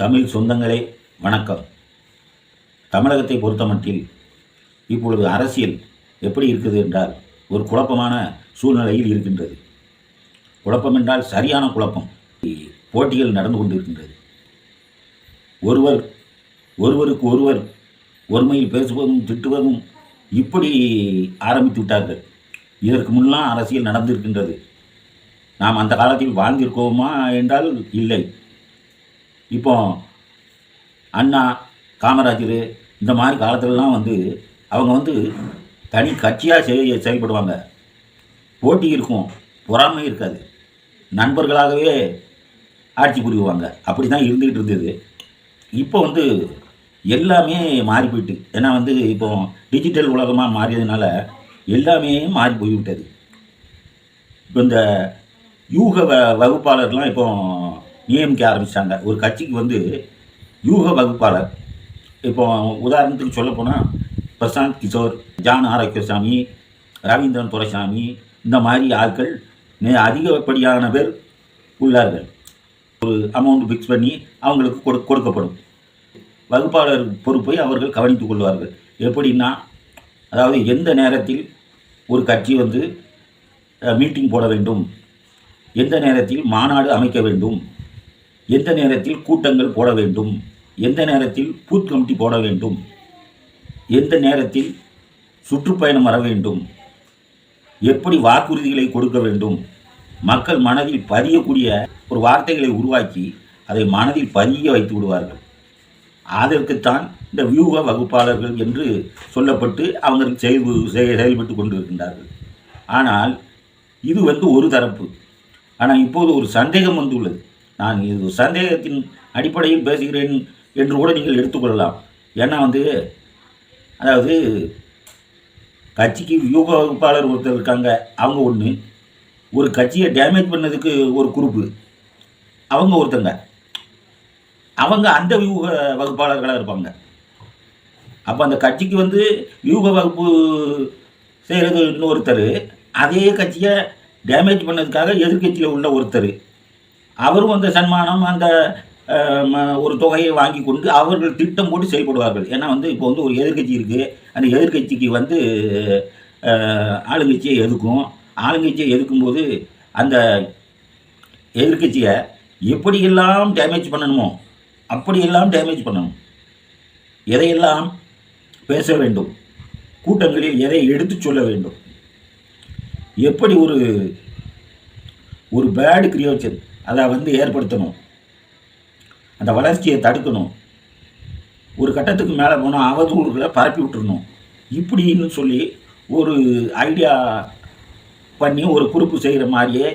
தமிழ் சொந்தங்களே வணக்கம். தமிழகத்தை பொறுத்தமட்டில் இப்பொழுது அரசியல் எப்படி இருக்குது என்றால் ஒரு குழப்பமான சூழ்நிலையில் இருக்கின்றது. குழப்பம் என்றால் சரியான குழப்பம் போட்டிகள் நடந்து கொண்டிருக்கின்றது. ஒருவர் ஒருவருக்கு ஒருவர் ஒருமையில் பேசுவதும் திட்டுவதும் இப்படி ஆரம்பித்து விட்டார்கள். இதற்கு முன்னால் அரசியல் நடந்திருக்கின்றது. நாம் அந்த காலத்தில் வாழ்ந்திருக்கோமா என்றால் இல்லை. இப்போ அண்ணா காமராஜர் இந்த மாதிரி காலத்துலலாம் வந்து அவங்க வந்து தனி கட்சியாக செய் செயல்படுவாங்க. போட்டி இருக்கும் பொறாமை இருக்காது. நண்பர்களாகவே ஆட்சி புரிவாங்க. அப்படி தான் இருந்துக்கிட்டு இருந்தது. இப்போ வந்து எல்லாமே மாறி போயிட்டு ஏன்னா வந்து இப்போ டிஜிட்டல் உலகமாக மாறியதுனால எல்லாமே மாறி போய்விட்டது. இப்போ இந்த யூக வ வகுப்பாளர்லாம் இப்போ நியமிக்க ஆரம்பித்தாங்க ஒரு கட்சிக்கு வந்து யூக வகுப்பாளர். இப்போ உதாரணத்துக்கு சொல்லப்போனால் பிரசாந்த் கிஷோர் ஜான் ஆரோக்கியசாமி ரவீந்திரன் துரைசாமி இந்த மாதிரி ஆட்கள் நே- அதிகப்படியான பேர் உள்ளார்கள். ஒரு அமௌண்ட் ஃபிக்ஸ் பண்ணி அவங்களுக்கு கொடு கொடுக்கப்படும். வகுப்பாளர் பொறுப்பை அவர்கள் கவனித்துக் கொள்வார்கள். எப்படின்னா அதாவது எந்த நேரத்தில் ஒரு கட்சி வந்து மீட்டிங் போட வேண்டும்? எந்த நேரத்தில் மாநாடு அமைக்க வேண்டும்? எந்த நேரத்தில் கூட்டங்கள் போட வேண்டும்? எந்த நேரத்தில் பூத் கமிட்டி போட வேண்டும்? எந்த நேரத்தில் சுற்றுப்பயணம் வர வேண்டும்? எப்படி வாக்குறுதிகளை கொடுக்க வேண்டும்? மக்கள் மனதில் பதியக்கூடிய ஒரு வார்த்தைகளை உருவாக்கி அதை மனதில் பதிய வைத்து விடுவார்கள். அதற்குத்தான் இந்த வியூக வகுப்பாளர்கள் என்று சொல்லப்பட்டு அவங்க செயல்பு செயல்பட்டு கொண்டு இருக்கின்றார்கள் ஆனால் இது வந்து ஒரு தரப்பு. ஆனால் இப்போது ஒரு சந்தேகம் வந்துள்ளது. நான் இது சந்தேகத்தின் அடிப்படையில் பேசுகிறேன் என்று கூட நீங்கள் எடுத்துக்கொள்ளலாம். ஏன்னா வந்து அதாவது கட்சிக்கு வியூக வகுப்பாளர் ஒருத்தர் இருக்காங்க. அவங்க ஒன்று ஒரு கட்சியை டேமேஜ் பண்ணதுக்கு ஒரு குரூப்பு. அவங்க ஒருத்தங்க. அவங்க அந்த வியூக வகுப்பாளர்களாக இருப்பாங்க. அப்போ அந்த கட்சிக்கு வந்து வியூக வகுப்பு செய்கிறது இன்னொருத்தர். அதே கட்சியை டேமேஜ் பண்ணதுக்காக எதிர்க்கட்சியில் உள்ள ஒருத்தர். அவரும் அந்த சன்மானம் அந்த ம- ஒரு தொகையை வாங்கி கொண்டு அவர்கள் திட்டம் போட்டு செயல்படுவார்கள். ஏன்னா வந்து இப்போ வந்து ஒரு எதிர்க்கட்சி இருக்குது அந்த எதிர்க்கட்சிக்கு வந்து ஆளுங்கட்சியை எதுக்கும் ஆளுங்கட்சியை எதுக்கும்போது அந்த எதிர்க்கட்சியை எப்படியெல்லாம் டேமேஜ் பண்ணணுமோ அப்படியெல்லாம் டேமேஜ் பண்ணணும். எதையெல்லாம் பேச வேண்டும்? கூட்டங்களில் எதை எடுத்துச் சொல்ல வேண்டும்? எப்படி ஒரு ஒரு பேடு கிரியேஷன் அதை வந்து ஏற்படுத்தணும். அந்த வளர்ச்சியை தடுக்கணும். ஒரு கட்டத்துக்கு மேலே போனால் அவதூறுகளை பரப்பி விட்டுறணும். இப்படின்னு சொல்லி ஒரு ஐடியா பண்ணி ஒரு குறிப்பு செய்கிற மாதிரியே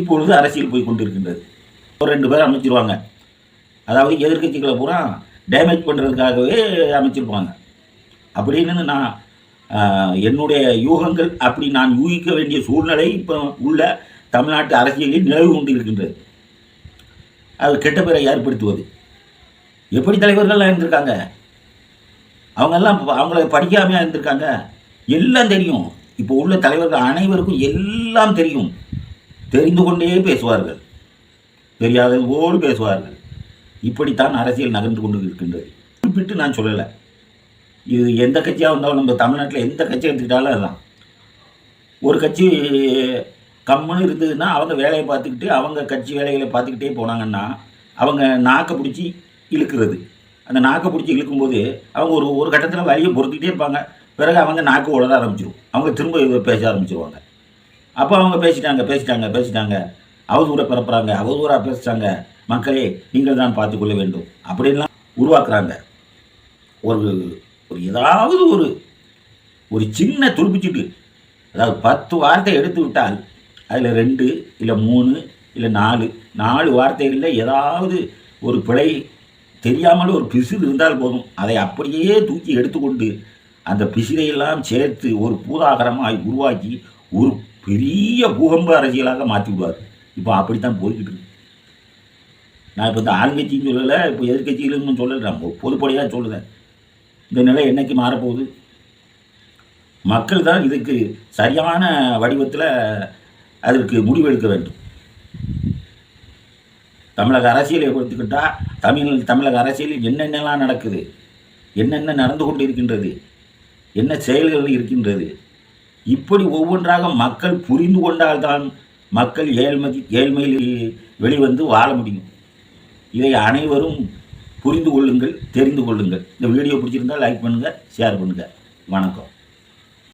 இப்பொழுது அரசியல் போய் கொண்டிருக்கின்றது. ஒரு ரெண்டு பேர் அமைச்சிருவாங்க. அதாவது எதிர்க்கட்சிகளை பூரா டேமேஜ் பண்ணுறதுக்காகவே அமைச்சிருப்பாங்க. அப்படின்னு நான் என்னுடைய யூகங்கள் அப்படி நான் யூகிக்க வேண்டிய சூழ்நிலை இப்போ உள்ள தமிழ்நாட்டு அரசியலில் நிலவு கொண்டு இருக்கின்றது அது கெட்ட பேரை ஏற்படுத்துவது. எப்படி தலைவர்கள்லாம் இருந்திருக்காங்க? அவங்கெல்லாம் அவங்கள படிக்காமையாக இருந்திருக்காங்க? எல்லாம் தெரியும். இப்போ உள்ள தலைவர்கள் அனைவருக்கும் எல்லாம் தெரியும். தெரிந்து கொண்டே பேசுவார்கள். தெரியாதது போல் பேசுவார்கள். இப்படித்தான் அரசியல் நகர்ந்து கொண்டு இருக்கின்றது. குறிப்பிட்டு நான் சொல்லலை. இது எந்த கட்சியாக இருந்தாலும் நம்ம தமிழ்நாட்டில் எந்த கட்சி எடுத்துக்கிட்டாலும் அதுதான். ஒரு கட்சி கம்முன்னு இருந்ததுன்னா அவங்க வேலையை பார்த்துக்கிட்டு அவங்க கட்சி வேலைகளை பார்த்துக்கிட்டே போனாங்கன்னா அவங்க நாக்கை பிடிச்சி இழுக்கிறது. அந்த நாக்கை பிடிச்சி இழுக்கும்போது அவங்க ஒரு ஒரு கட்டத்தில் வழியை பொறுத்துக்கிட்டே இருப்பாங்க. பிறகு அவங்க நாக்கு உளர ஆரம்பிச்சிடும் அவங்க திரும்ப பேச ஆரம்பிச்சிருவாங்க. அப்போ அவங்க பேசிட்டாங்க பேசிட்டாங்க பேசிட்டாங்க. அவதூறை பிறப்புறாங்க அவதூறாக பேசிட்டாங்க மக்களே நீங்கள் தான் பார்த்துக்கொள்ள வேண்டும். அப்படின்லாம் உருவாக்குறாங்க. ஒரு ஒரு ஏதாவது ஒரு ஒரு சின்ன துருப்பிச்சிட்டு அதாவது பத்து வார்த்தை எடுத்து விட்டால் அதில் ரெண்டு இல்லை மூணு இல்லை நாலு. நாலு வார்த்தைகளில் ஏதாவது ஒரு பிழை தெரியாமல் ஒரு பிசிறு இருந்தால் போதும். அதை அப்படியே தூக்கி எடுத்துக்கொண்டு அந்த பிசிறையெல்லாம் சேர்த்து ஒரு பூதாகரமாக உருவாக்கி ஒரு பெரிய பூகம்ப அரசியலாக மாற்றி விடுவார் இப்போ அப்படித்தான் போய்கிட்டு இருக்கு. நான் இப்போ இந்த ஆளுங்கட்சின்னு சொல்லலை இப்போ எதிர்கட்சிகளும் சொல்லலை நான் பொதுப்படையாக சொல்லுதேன் இந்த நிலை என்னைக்கு மாறப்போகுது? மக்கள் தான் இதுக்கு சரியான வடிவத்தில் அதற்கு முடிவெடுக்க வேண்டும். தமிழக அரசியலை கொடுத்துக்கிட்டால் தமிழ் தமிழக அரசியலில் என்னென்னலாம் நடக்குது? என்னென்ன நடந்து கொண்டு இருக்கின்றது என்ன செயல்கள் இருக்கின்றது? இப்படி ஒவ்வொன்றாக மக்கள் புரிந்து கொண்டால்தான் மக்கள் ஏழ்மை ஏழ்மையில் வெளிவந்து வாழ முடியும். இதை அனைவரும் புரிந்து கொள்ளுங்கள் தெரிந்து கொள்ளுங்கள். இந்த வீடியோ பிடிச்சிருந்தால் லைக் பண்ணுங்கள் ஷேர் பண்ணுங்கள் வணக்கம்.